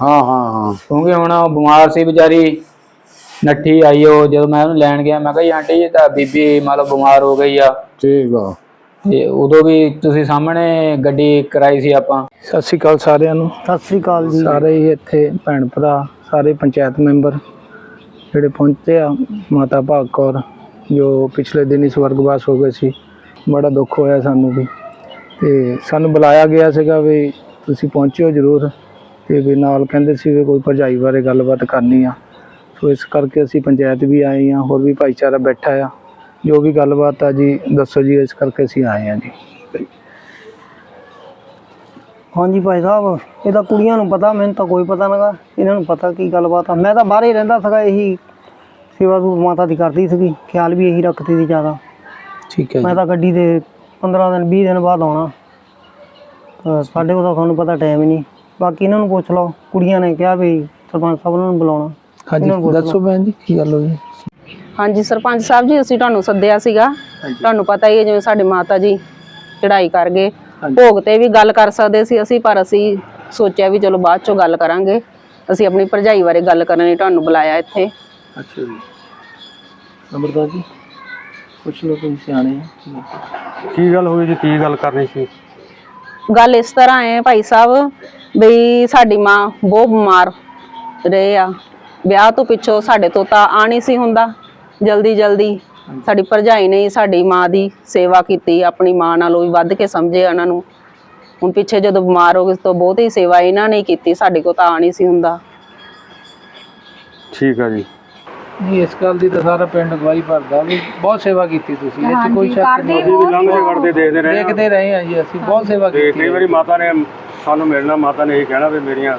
ਹਾਂ ਹਾਂ ਹਾਂ। ਕਿਉਂਕਿ ਹੁਣ ਉਹ ਬਿਮਾਰ ਸੀ ਵਿਚਾਰੀ ਨੱਠੀ ਆਈ ਉਹ ਜਦੋਂ ਮੈਂ ਉਹਨੂੰ ਲੈਣ ਗਿਆ ਮੈਂ ਕਿਹਾ ਜੀ ਆਂਟੀ ਜੀ ਤਾਂ ਬੀਬੀ ਮਤਲਬ ਬਿਮਾਰ ਹੋ ਗਈ ਆ। ਠੀਕ ਆ। ਤੇ ਉਦੋਂ ਵੀ ਤੁਸੀਂ ਸਾਹਮਣੇ ਗੱਡੀ ਕਰਾਈ ਸੀ ਆਪਾਂ। ਸਤਿ ਸ਼੍ਰੀ ਅਕਾਲ ਸਾਰਿਆਂ ਨੂੰ। ਸਤਿ ਸ੍ਰੀ ਅਕਾਲ ਜੀ। ਸਾਰੇ ਹੀ ਇੱਥੇ ਭੈਣ ਭਰਾ ਸਾਰੇ ਪੰਚਾਇਤ ਮੈਂਬਰ। ਜਿਹੜੇ ਪਹੁੰਚੇ ਆ, ਮਾਤਾ ਭਾਗ ਕੌਰ, ਜੋ ਪਿਛਲੇ ਦਿਨ ਹੀ ਸਵਰਗਵਾਸ ਹੋ ਗਏ ਸੀ, ਬੜਾ ਦੁੱਖ ਹੋਇਆ ਸਾਨੂੰ ਵੀ। ਤੇ ਸਾਨੂੰ ਬੁਲਾਇਆ ਗਿਆ ਸੀਗਾ ਵੀ ਤੁਸੀਂ ਪਹੁੰਚਿਓ ਜ਼ਰੂਰ, ਤੇ ਵੀ ਨਾਲ ਕਹਿੰਦੇ ਸੀ ਵੀ ਕੋਈ ਭਰਜਾਈ ਬਾਰੇ ਗੱਲਬਾਤ ਕਰਨੀ ਆ। ਸੋ ਇਸ ਕਰਕੇ ਅਸੀਂ ਪੰਚਾਇਤ ਵੀ ਆਏ ਆ, ਹੋਰ ਵੀ ਭਾਈਚਾਰਾ ਬੈਠਾ ਆ। ਜੋ ਵੀ ਗੱਲਬਾਤ ਆ ਜੀ, ਦੱਸੋ ਜੀ, ਇਸ ਕਰਕੇ ਅਸੀਂ ਆਏ ਆ ਜੀ। ਹਾਂਜੀ ਭਾਈ ਸਾਹਿਬ ਇਹ ਤਾਂ ਕੁੜੀਆਂ ਨੂੰ ਪਤਾ ਮੈਨੂੰ ਤਾਂ ਕੋਈ ਪਤਾ ਨਹੀਂਗਾ। ਇਹਨਾਂ ਨੂੰ ਪਤਾ ਕੀ ਗੱਲਬਾਤ ਆ। ਮੈਂ ਤਾਂ ਬਾਹਰ ਹੀ ਰਹਿੰਦਾ ਸੀਗਾ ਇਹੀ ਸੇਵਾ ਸੂਵਾ ਮਾਤਾ ਦੀ ਕਰਦੀ ਸੀਗੀ। ਖਿਆਲ ਵੀ ਇਹੀ ਰੱਖਦੀ ਸੀ ਜ਼ਿਆਦਾ। ਠੀਕ ਹੈ ਮੈਂ ਤਾਂ ਗੱਡੀ ਦੇ 15 ਦਿਨ 20 ਦਿਨ ਬਾਅਦ ਆਉਣਾ। ਤਾਂ ਸਾਡੇ ਕੋਲ ਤਾਂ ਤੁਹਾਨੂੰ ਪਤਾ ਟਾਈਮ ਹੀ ਨਹੀਂ। ਬਾਕੀ ਇਹਨਾਂ ਨੂੰ ਪੁੱਛ ਲਓ ਕੁੜੀਆਂ ਨੇ ਕਿਹਾ ਵੀ ਸਰਪੰਚ ਸਾਹਿਬ ਨੂੰ ਬੁਲਾਉਣਾ। ਇਹਨਾਂ ਨੂੰ ਹਾਂਜੀ ਪੁੱਛ ਦੱਸੋ ਭੈਣ ਜੀ ਕੀ ਗੱਲ ਹੋਈ? ਹਾਂਜੀ ਸਰਪੰਚ ਸਾਹਿਬ ਜੀ ਅਸੀਂ ਤੁਹਾਨੂੰ ਸੱਦਿਆ ਸੀਗਾ। ਤੁਹਾਨੂੰ ਪਤਾ ਹੀ ਹੈ ਜਿਵੇਂ ਸਾਡੇ ਮਾਤਾ ਜੀ ਚੜ੍ਹਾਈ ਕਰ ਗਏ। ਭੋਗ ਤੇ ਵੀ ਗੱਲ ਕਰ ਸਕਦੇ ਸੀ ਅਸੀਂ ਪਰ ਅਸੀਂ ਸੋਚਿਆ ਵੀ ਚਲੋ ਬਾਅਦ ਚੋਂ ਗੱਲ ਕਰਾਂਗੇ। ਅਸੀਂ ਆਪਣੀ ਭਰਜਾਈ ਬਾਰੇ ਗੱਲ ਕਰਨ ਲਈ ਤੁਹਾਨੂੰ ਬੁਲਾਇਆ ਇੱਥੇ। ਅੱਛਾ ਜੀ। ਨੰਬਰਦਾਰ ਜੀ ਪੁੱਛ ਲਓ ਕੋਈ ਸਿਆਣੇ ਆ। ਕੀ ਗੱਲ ਹੋਈ ਜੀ ਕੀ ਗੱਲ ਕਰਨੀ ਸੀ? ਗੱਲ ਇਸ ਤਰ੍ਹਾਂ ਹੈ ਭਾਈ ਸਾਹਿਬ ਬਈ ਸਾਡੀ ਮਾਂ ਬਹੁਤ ਬਿਮਾਰ ਰਹੇ ਆ। ਵਿਆਹ ਤੋਂ ਪਿੱਛੋਂ ਸਾਡੇ ਤੋਂ ਤਾਂ ਆ ਨਹੀਂ ਸੀ ਹੁੰਦਾ। ਜਲਦੀ ਜਲਦੀ ਸਾਡੀ ਭਰਜਾਈ ਨੇ ਹੀ ਸਾਡੀ ਮਾਂ ਦੀ ਸੇਵਾ ਕੀਤੀ ਆਪਣੀ ਮਾਂ ਨਾਲੋਂ ਵੀ ਵੱਧ ਕੇ ਸਮਝੇ ਉਹਨਾਂ ਨੂੰ। ਹੁਣ ਪਿੱਛੇ ਜਦੋਂ ਬਿਮਾਰ ਹੋ ਗਏ ਤੋਂ ਬਹੁਤ ਹੀ ਸੇਵਾ ਇਹਨਾਂ ਨੇ ਹੀ ਕੀਤੀ ਸਾਡੇ ਕੋਲ ਤਾਂ ਆ ਨਹੀਂ ਸੀ ਹੁੰਦਾ। ਠੀਕ ਆ ਜੀ। ਨਹੀਂ ਇਸ ਗੱਲ ਦੀ ਤਾਂ ਸਾਰਾ ਪਿੰਡ ਗਵਾਹੀ ਭਰਦਾ ਵੀ ਬਹੁਤ ਸੇਵਾ ਕੀਤੀ ਤੁਸੀਂ ਇਹ 'ਚ ਕੋਈ ਸ਼ੱਕ ਨਹੀਂ। ਅਸੀਂ ਵੀ ਲੰਘਦੇ ਵੜਦੇ ਦੇਖਦੇ ਰਹੇ ਹਾਂ। ਦੇਖਦੇ ਰਹੇ ਆ ਜੀ ਅਸੀਂ ਬਹੁਤ ਸੇਵਾ ਤੇ ਕੀਤੀ ਕਈ ਵਾਰੀ ਮਾਤਾ ਨੇ ਸਾਨੂੰ ਮਿਲਣਾ ਮਾਤਾ ਨੇ ਇਹ ਕਹਿਣਾ ਵੀ ਮੇਰੀਆਂ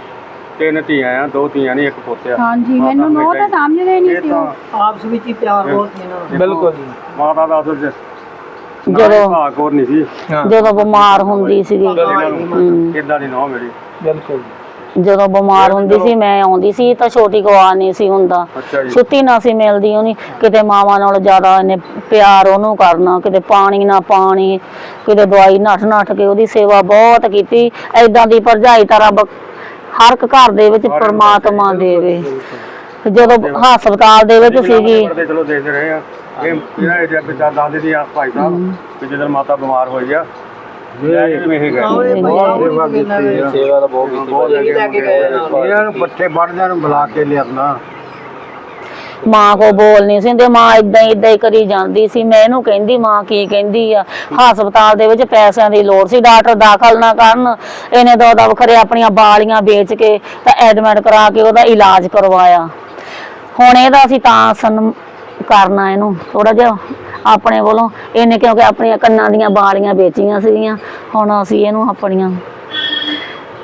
ਤਿੰਨ ਧੀਆਂ ਆ ਦੋ ਧੀਆਂ ਨਹੀਂ ਇੱਕ ਪੁੱਤ ਆ। ਹਾਂਜੀ ਮੈਨੂੰ ਨੋ ਤਾਂ ਸਮਝਦੇ ਨਹੀਂ ਸੀ ਉਹ। ਆਪਸ ਵਿੱਚ ਹੀ ਪਿਆਰ ਬਹੁਤ ਸੀ ਦਾ। ਬਿਲਕੁਲ। ਜੀ ਮਾਤਾ ਦਾ ਅਸਲ ਚ ਜਦੋਂ- ਭਾਗੋਰ ਨਹੀਂ ਸੀ। ਜਦੋਂ ਬਿਮਾਰ ਹੁੰਦੀ ਸੀਗੀ। ਕਿੱਦਾਂ ਦੀ ਨੌ ਮੇਰੀ? ਬਿਲਕੁਲ। ਜਦੋਂ ਬਿਮਾਰ ਹੁੰਦੀ ਸੀ ਮੈਂ ਆਉਂਦੀ ਸੀ ਤਾਂ ਛੋਟੀ ਗਵਾ ਨਹੀਂ ਸੀ ਹੁੰਦਾ। ਛੁੱਟੀ ਨਾ ਸੀ ਮਿਲਦੀ ਉਹਨੀ। ਕਿਤੇ ਮਾਵਾਂ ਨਾਲ ਜ਼ਿਆਦਾ ਇਹਨੇ ਪਿਆਰ ਉਹਨੂੰ ਕਰਨਾ ਕਿਤੇ ਪਾਣੀ ਨਾ ਪਾਣੀ ਕਿਤੇ ਦਵਾਈ ਨੱਠ ਨੱਠ ਕੇ ਉਹਦੀ ਸੇਵਾ ਬਹੁਤ ਕੀਤੀ। ਐਦਾਂ ਦੀ ਭਰਜਾਈ ਤਾਂ ਰੱਬ ਹਰ ਇੱਕ ਘਰ ਦੇ ਵਿੱਚ ਪ੍ਰਮਾਤਮਾ ਦੇਵੇ। ਜਦੋਂ ਹਸਪਤਾਲ ਦੇ ਵਿੱਚ ਸੀਗੀ। ਚਲੋ ਦੇਖਦੇ ਰਹੇ ਆ। ਇਹ ਇਹਨਾਂ ਇਹ ਜੱਗ ਚਾਰ ਦਾਦੇ ਦੀ ਆ ਭਾਈ ਸਾਹਿਬ ਕਿ ਜਦੋਂ ਮਾਤਾ ਬਿਮਾਰ ਹੋਈ ਆ ਬਹੁਤ ਸੇਵਾ ਕੀਤੀ ਆ। ਸੇਵਾ ਤਾਂ ਬਹੁਤ ਕੀਤੀ। ਇਹਨਾਂ ਨੂੰ ਪੱਠੇ ਵੱਢਦਿਆਂ ਨੂੰ ਬੁਲਾ ਕੇ ਲਿਆਉਣਾ ਮਾਂ ਕੋ ਬੋਲ ਨਹੀਂ ਸੀ ਤੇ ਮਾਂ ਇਦਾਂ ਇਦਾਂ ਹੀ ਕਰੀ ਜਾਂਦੀ ਸੀ। ਮੈਂ ਇਹਨੂੰ ਕਹਿੰਦੀ ਮਾਂ ਕੀ ਕਹਿੰਦੀ ਆ? ਹਸਪਤਾਲ ਦੇ ਵਿੱਚ ਪੈਸਿਆਂ ਦੀ ਲੋੜ ਸੀ ਡਾਕਟਰ ਦਾਖਲ ਨਾ ਕਰਨ। ਇਹਨੇ ਦੋ ਦਾ ਵਖਰੇ ਆਪਣੀਆਂ ਬਾਲੀਆਂ ਵੇਚ ਕੇ ਤਾਂ ਐਡਮਿਟ ਕਰਾ ਕੇ ਉਹਦਾ ਇਲਾਜ ਕਰਵਾਇਆ। ਹੁਣ ਇਹਦਾ ਅਸੀਂ ਤਾਂ ਸਨ ਕਰਨਾ ਇਹਨੂੰ ਥੋੜਾ ਜਿਹਾ ਆਪਣੇ ਵੱਲੋਂ। ਇਹਨੇ ਕਿਉਂਕਿ ਆਪਣੀਆਂ ਕੰਨਾਂ ਦੀਆਂ ਬਾਲੀਆਂ ਵੇਚੀਆਂ ਸੀਗੀਆਂ ਹੁਣ ਅਸੀਂ ਇਹਨੂੰ ਆਪਣੀਆਂ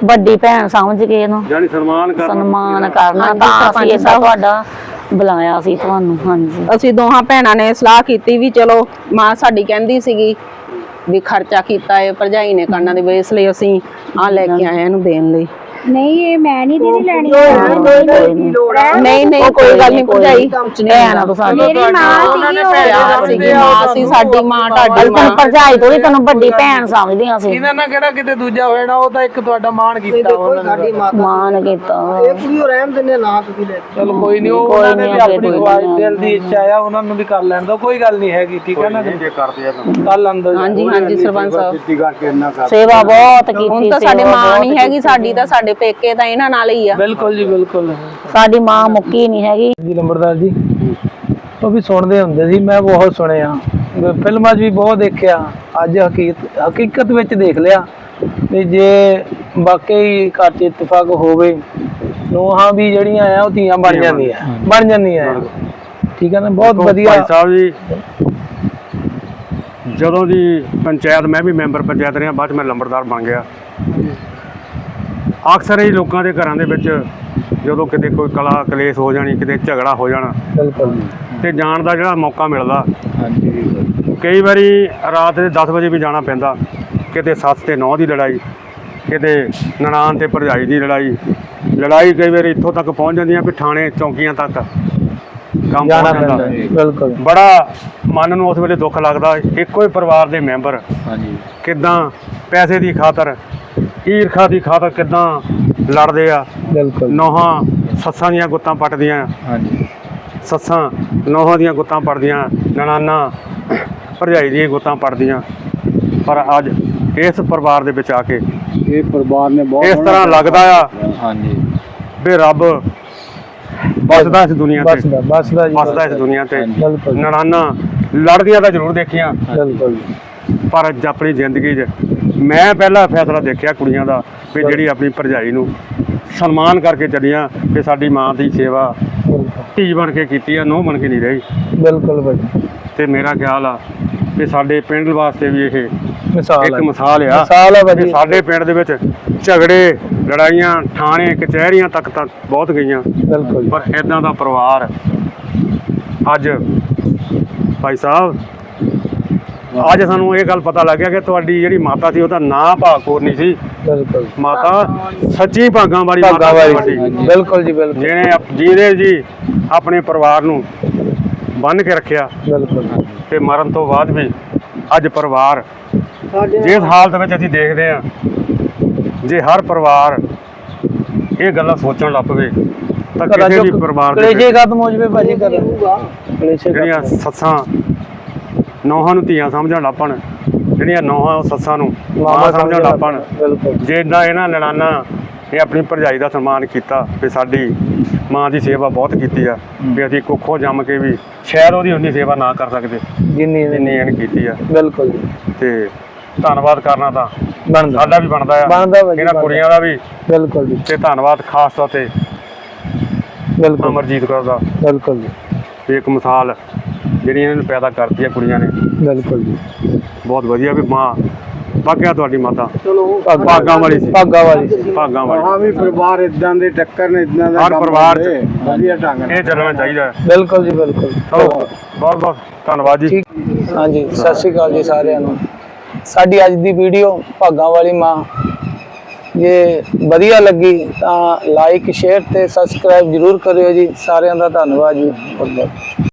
ਵੱਡੀ ਭੈਣ ਸਮਝ ਕੇ ਇਹਨੂੰ ਜਾਨੀ ਸਨਮਾਨ ਕਰ ਸਨਮਾਨ ਕਰਨਾ ਤਾਂ ਅਸੀਂ ਏਦਾਂ ਤੁਹਾਡਾ ਬੁਲਾਇਆ ਸੀ ਤੁਹਾਨੂੰ ਹਾਂਜੀ। ਅਸੀਂ ਦੋਹਾਂ ਭੈਣਾਂ ਨੇ ਸਲਾਹ ਕੀਤੀ ਵੀ ਚਲੋ ਮਾਂ ਸਾਡੀ ਕਹਿੰਦੀ ਸੀਗੀ ਵੀ ਖਰਚਾ ਕੀਤਾ ਹੈ ਭਰਜਾਈ ਨੇ ਕਰਨਾ ਦੇ ਇਸ ਲਈ ਅਸੀਂ ਆ ਲੈ ਕੇ ਆਏ ਇਹਨੂੰ ਦੇਣ ਲਈ। ਨਹੀਂ ਇਹ ਮੈਂ ਨਹੀਂ ਦੀਦੀ ਲੈਣੀ ਨਹੀਂ ਨਹੀਂ। ਕੋਈ ਗੱਲ ਨਹੀਂ ਤੂੰ ਸਾਡੀ ਮੇਰੀ ਮਾਂ ਪਿਆਰ ਸੀਗੀ ਮਾਂ ਸੀ ਸਾਡੀ ਮਾਂ ਤੁਹਾਡੀ ਮਾਂ। ਤੈਨੂੰ ਭਰਜਾਈ ਥੋੜੀ ਤੈਨੂੰ ਵੱਡੀ ਭੈਣ ਸਮਝਦੀਆਂ ਸੀ। ਇਹਨਾਂ ਨਾਲ ਕਿਹੜਾ ਕਿਤੇ ਦੂਜਾ ਹੋਇਆ ਨਾ ਉਹ ਤਾਂ ਇੱਕ ਤੁਹਾਡਾ ਮਾਣ ਕੀਤਾ ਉਹਨਾਂ ਨੇ ਕੀਤਾ। ਇਹ ਕੁੜੀ ਉਹ ਰਹਿਣ ਦਿੰਦੇ ਨਾ ਤੁਸੀਂ ਲੈ ਚਲੋ ਕੋਈ ਨਹੀਂ ਉਹ ਉਹਨਾਂ ਨੇ ਵੀ ਆਪਣੀ ਖਵਾਇਸ਼ ਦਿਲ ਦੀ ਇੱਛਾ ਆ ਉਹਨਾਂ ਨੂੰ ਵੀ ਕਰ ਲੈਣ ਦੋ ਕੋਈ ਗੱਲ ਨਹੀਂ ਹੈਗੀ ਠੀਕ ਹੈ ਨਾ? ਜੇ ਕਰਦੇ ਆ ਤਾਂ। ਕੱਲ ਅੰਦਰ ਹਾਂਜੀ ਹਾਂਜੀ ਸਰਪੰਚ ਸਾਹਿਬ ਕੀਤੀ ਕਰਕੇ ਇੰਨਾ ਕਰ ਸੇਵਾ ਬਹੁਤ ਕੀਤੀ ਹੁਣ ਤਾਂ ਸਾਡੇ ਮਾਂ ਨਹੀਂ ਹੈਗੀ ਸਾਡੀ ਤਾਂ ਸਾਡੇ ਪੇਕੇ ਤਾਂ ਇਹਨਾਂ ਨਾਲ ਹੀ ਆ। ਬਿਲਕੁਲ ਜੀ ਬਿਲਕੁਲ। ਸਾਡੀ ਮਾਂ ਮੁੱਕੀ ਨਹੀਂ ਹੈਗੀ। ਜੀ ਲੰਬੜਦਾਰ ਜੀ ਉਹ ਵੀ ਸੁਣਦੇ ਹੁੰਦੇ ਸੀ ਮੈਂ ਬਹੁਤ ਸੁਣਿਆ। ਫਿਲਮਾਂ 'ਚ ਵੀ ਬਹੁਤ ਦੇਖਿਆ। ਅੱਜ ਹਕੀਕਤ ਹਕੀਕਤ ਵਿੱਚ ਦੇਖ ਲਿਆ ਵੀ ਜੇ ਵਾਕਈ ਘਰ 'ਚ ਇਤਫਾਕ ਹੋਵੇ ਨੂੰਹਾਂ ਵੀ ਜਿਹੜੀਆਂ ਆ ਉਹ ਧੀਆਂ ਬਣ ਜਾਂਦੀਆਂ। ਬਣ ਜਾਂਦੀਆਂ। ਆ ਠੀਕ ਹੈ ਨਾ? ਬਹੁਤ ਵਧੀਆ। ਭਾਈ ਸਾਹਿਬ ਜੀ ਜਦੋਂ ਦੀ ਪੰਚਾਇਤ ਮੈਂ ਵੀ ਮੈਂਬਰ ਪੰਚਾਇਤ ਰਿਹਾ ਬਾਅਦ 'ਚ ਮੈਂ ਲੰਬੜਦਾਰ ਬਣ ਗਿਆ। ਅਕਸਰ ਹੀ ਲੋਕਾਂ ਦੇ ਘਰਾਂ ਦੇ ਵਿੱਚ ਜਦੋਂ ਕਿਤੇ ਕੋਈ ਕਲਾ ਕਲੇਸ਼ ਹੋ ਜਾਣੀ ਕਿਤੇ ਝਗੜਾ ਹੋ ਜਾਣਾ ਬਿਲਕੁਲ ਤੇ ਜਾਣ ਦਾ ਜਿਹੜਾ ਮੌਕਾ ਮਿਲਦਾ ਕਈ ਵਾਰੀ ਰਾਤ ਦੇ 10 ਵਜੇ ਵੀ ਜਾਣਾ ਪੈਂਦਾ ਕਿਤੇ ਸੱਸ ਤੇ ਨੌਂ ਦੀ ਲੜਾਈ ਕਿਤੇ ਨਨਾਣ ਤੇ ਭਰਜਾਈ ਦੀ ਲੜਾਈ ਲੜਾਈ ਕਈ ਵਾਰੀ ਇੱਥੋਂ ਤੱਕ ਪਹੁੰਚ ਜਾਂਦੀਆਂ ਵੀ ਥਾਣੇ ਚੌਂਕੀਆਂ ਤੱਕ ਕੰਮ ਜਾਣਾ ਪੈਂਦਾ ਬਿਲਕੁਲ। ਬੜਾ ਮਨ ਨੂੰ ਉਸ ਵੇਲੇ ਦੁੱਖ ਲੱਗਦਾ ਇੱਕੋ ਹੀ ਪਰਿਵਾਰ ਦੇ ਮੈਂਬਰ ਹਾਂਜੀ। ਕਿਦਾਂ ਪੈਸੇ ਦੀ ਖਾਤਰ ਈਰਖਾ ਦੀ ਖਾਤਰ ਕਿਦਾਂ ਲੜਦੇ ਆ? ਬਿਲਕੁਲ। ਨੋਹਾਂ ਸੱਸਾਂ ਦੀਆਂ ਗੁੱਤਾਂ ਪੱਟਦੀਆਂ। ਹਾਂਜੀ। ਸੱਸਾਂ ਨੌਹਾਂ ਦੀਆਂ ਗੁੱਤਾਂ ਪੜਦੀਆਂ ਨਨਾਨਾ ਭਰਜਾਈ ਦੀਆਂ ਗੁੱਤਾਂ ਪੜਦੀਆਂ ਪਰ ਅੱਜ ਇਸ ਪਰਿਵਾਰ ਦੇ ਵਿੱਚ ਆ ਕੇ ਇਹ ਪਰਿਵਾਰ ਨੇ ਇਸ ਤਰ੍ਹਾਂ ਲੱਗਦਾ ਆ ਹਾਂਜੀ। ਵੀ ਰੱਬ ਬਸਦਾ ਇਸ ਦੁਨੀਆ ਤੇ। ਬਸਦਾ ਬਸਦਾ ਜੀ ਬਸਦਾ ਇਸ ਦੁਨੀਆ ਤੇ। ਬਿਲਕੁਲ। ਨਨਾਨਾ ਲੜਦੀਆਂ ਤਾਂ ਜ਼ਰੂਰ ਦੇਖੀਆਂ। ਬਿਲਕੁਲ। ਪਰ ਅੱਜ ਆਪਣੀ ਜ਼ਿੰਦਗੀ 'ਚ ਮੈਂ ਪਹਿਲਾ ਫੈਸਲਾ ਦੇਖਿਆ ਕੁੜੀਆਂ ਦਾ ਵੀ ਜਿਹੜੀ ਆਪਣੀ ਭਰਜਾਈ ਨੂੰ ਸਨਮਾਨ ਕਰਕੇ ਚੱਲੀਆਂ ਵੀ ਸਾਡੀ ਮਾਂ ਦੀ ਸੇਵਾ ਧੀ ਬਣ ਕੇ ਕੀਤੀ ਆ ਨੋਹ ਬਣ ਕੇ ਨਹੀਂ ਰਹੀ। ਬਿਲਕੁਲ ਭਾਈ ਤੇ ਮੇਰਾ ਖਿਆਲ ਆ ਕਿ ਸਾਡੇ ਪਿੰਡ ਵਾਸਤੇ ਵੀ ਇਹ ਮਿਸਾਲ ਇੱਕ ਮਿਸਾਲ ਆ ਮਿਸਾਲ ਕਿ ਭਾਜੀ ਸਾਡੇ ਪਿੰਡ ਦੇ ਵਿੱਚ ਝਗੜੇ ਲੜਾਈਆਂ ਥਾਣੇ ਕਚਹਿਰੀਆਂ ਤੱਕ ਤਾਂ ਬਹੁਤ ਗਈਆਂ। ਬਿਲਕੁਲ। ਪਰ ਇਦਾਂ ਦਾ ਪਰਿਵਾਰ ਅੱਜ ਭਾਈ ਸਾਹਿਬ ਅੱਜ ਸਾਨੂੰ ਇਹ ਗੱਲ ਪਤਾ ਲੱਗਿਆ ਕਿ ਤੁਹਾਡੀ ਜਿਹੜੀ ਮਾਤਾ ਸੀ ਉਹਦਾ ਨਾਂ ਭਾਗਪੁਰ ਨਹੀਂ ਸੀ। ਬਿਲਕੁਲ। ਮਾਤਾ ਸੱਚੀ ਭਾਗਾਂ ਵਾਲੀ ਮਾਤਾ ਸੀ ਤੁਹਾਡੀ। ਬਿਲਕੁਲ ਜੀ ਬਿਲਕੁਲ। ਜਿਹਨੇ ਆਪ- ਜਿਹਨੇ ਜੀ ਆਪਣੇ ਪਰਿਵਾਰ ਨੂੰ ਬੰਨ ਕੇ ਰੱਖਿਆ ਬਿਲਕੁਲ। ਤੇ ਮਰਨ ਤੋਂ ਬਾਅਦ ਵੀ ਅੱਜ ਪਰਿਵਾਰ ਜਿਸ ਹਾਲਤ ਵਿੱਚ ਅਸੀਂ ਦੇਖਦੇ ਹਾਂ ਜੇ ਹਰ ਪਰਿਵਾਰ ਇਹ ਗੱਲਾਂ ਸੋਚਣ ਲੱਗ ਪਵੇ ਤਾਂ ਕਿਸੇ ਵੀ ਪਰਿਵਾਰ ਦੇ ਕਲੇਸ਼ੇ ਵਿੱਚ ਖਤਮ ਹੋ ਜਵੇ ਭਾਜੀ ਕਰ ਕਲੇਸ਼ੇ ਜਿਹੜੀਆਂ ਖਤਮ ਸੱਸਾਂ ਨੌਹਾਂ ਨੂੰ ਧੀਆਂ ਸਮਝਣ ਲੱਪਣ ਜਿਹੜੀਆਂ ਨੌਹਾਂ ਉਹ ਸੱਸਾਂ ਨੂੰ ਮਾਂ ਸਮਝਣ ਲੱਪਣ ਜੇ ਇਦਾਂ ਇਹਨਾਂ ਨਨਾਨਾ ਇਹ ਆਪਣੀ ਭਰਜਾਈ ਦਾ ਸਨਮਾਨ ਕੀਤਾ ਵੀ ਸਾਡੀ ਮਾਂ ਦੀ ਸੇਵਾ ਬਹੁਤ ਕੀਤੀ ਆ ਵੀ ਅਸੀਂ ਕੁੱਖੋਂ ਜੰਮ ਕੇ ਵੀ ਸ਼ਾਇਦ ਉਹਦੀ ਉਨੀ ਸੇਵਾ ਨਾ ਕਰ ਸਕਦੇ ਜਿੰਨੀ ਜਿੰਨੀ ਇਹਨੇ ਕੀਤੀ ਆ। ਬਿਲਕੁਲ ਤੇ ਧੰਨਵਾਦ ਕਰਨਾ ਤਾਂ ਬਣਦਾ। ਸਾਡਾ ਵੀ ਬਣਦਾ ਆ। ਬਣਦਾ ਵਾ ਜੀ, ਇਹਨਾਂ। ਕੁੜੀਆਂ ਦਾ ਵੀ। ਬਿਲਕੁਲ ਜੀ। ਤੇ ਧੰਨਵਾਦ ਖਾਸ ਤੌਰ ਤੇ ਬਿਲਕੁਲ। ਅਮਰਜੀਤ ਕੌਰ ਦਾ। ਬਿਲਕੁਲ ਜੀ। ਇੱਕ ਮਿਸਾਲ ਜਿਹੜੀ ਇਹਨਾਂ ਨੂੰ ਪੈਦਾ ਕਰਤੀ ਆ ਕੁੜੀਆਂ ਨੇ। ਬਿਲਕੁਲ ਜੀ। ਬਹੁਤ ਵਧੀਆ ਵੀ ਮਾਂ ਬਾਕਿਆ ਤੁਹਾਡੀ ਮਾਤਾ। ਭਾਗਾ ਭਾਗਾਂ ਵਾਲੀ ਸੀ। ਭਾਗਾ ਵਾਲੀ ਸੀ। ਭਾਗਾਂ ਵਾਲੀ। ਹਾਂ ਵੀ ਪਰਿਵਾਰ ਇਦਾਂ ਦੇ ਟੱਕਰ ਨੇ ਇਦਾਂ ਦਾ ਹਰ ਕੰਮ ਪਰਿਵਾਰ 'ਚ। ਹੋਵੇ, ਵਧੀਆ ਢੰਗ ਨਾਲ। ਇਹ ਚੱਲਣਾ ਚਾਹੀਦਾ। ਹੈ। ਬਿਲਕੁਲ ਜੀ ਬਿਲਕੁਲ। ਚਲੋ ਬਹੁਤ ਬਹੁਤ ਧੰਨਵਾਦ ਜੀ। ਠੀਕ। ਹਾਂਜੀ ਸਤਿ ਸ਼੍ਰੀ ਅਕਾਲ ਜੀ ਸਾਰਿਆਂ ਨੂੰ। ਸਾਡੀ ਅੱਜ ਦੀ ਵੀਡੀਓ ਭਾਗਾਂ ਵਾਲੀ ਮਾਂ। ਜੇ ਵਧੀਆ ਲੱਗੀ ਤਾਂ ਲਾਈਕ ਸ਼ੇਅਰ ਤੇ ਸਬਸਕ੍ਰਾਈਬ ਜਰੂਰ ਕਰਿਓ ਜੀ। ਸਾਰਿਆਂ ਦਾ ਧੰਨਵਾਦ ਜੀ। ਬਹੁਤ ਬਹੁਤ।